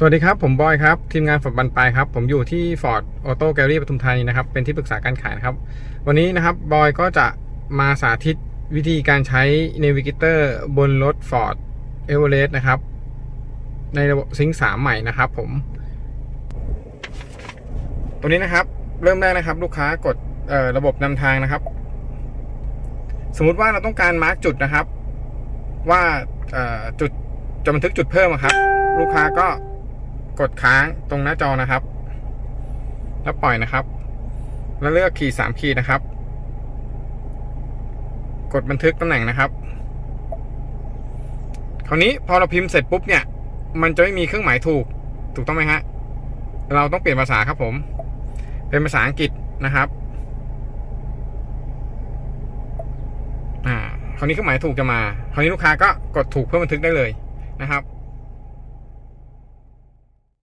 สวัสดีครับ ผมบอยครับ ทีมงานฟอร์ดบันปลายครับ ผมอยู่ที่ Ford Auto Gallery ปทุมธานีนะครับ เป็นที่ปรึกษาการขายนะครับ วันนี้นะครับ บอยก็จะมาสาธิตวิธีการใช้ Navigator บนรถ Ford Everest นะครับ ในระบบซิงค์3ใหม่นะครับผม ตัวนี้นะครับ เริ่มแรกนะครับ ลูกค้ากดระบบนำทางนะครับ สมมุติว่าเราต้องการมาร์กจุดนะครับ ว่าจุดจะบันทึกจุดเพิ่มครับ ลูกค้าก็ กดค้างตรงหน้าจอนะครับ แล้วปล่อยนะครับ แล้วเลือกขีดสามขีดนะครับ กดบันทึกตำแหน่งนะครับ คราวนี้พอเราพิมพ์เสร็จปุ๊บเนี่ย มันจะไม่มีเครื่องหมายถูก ถูกต้องไหมฮะ เราต้องเปลี่ยนภาษาครับผม เป็นภาษาอังกฤษนะครับอ่าคราวนี้เครื่องหมายถูกจะมา คราวนี้ลูกค้าก็กดถูกเพื่อบันทึกได้เลยนะครับ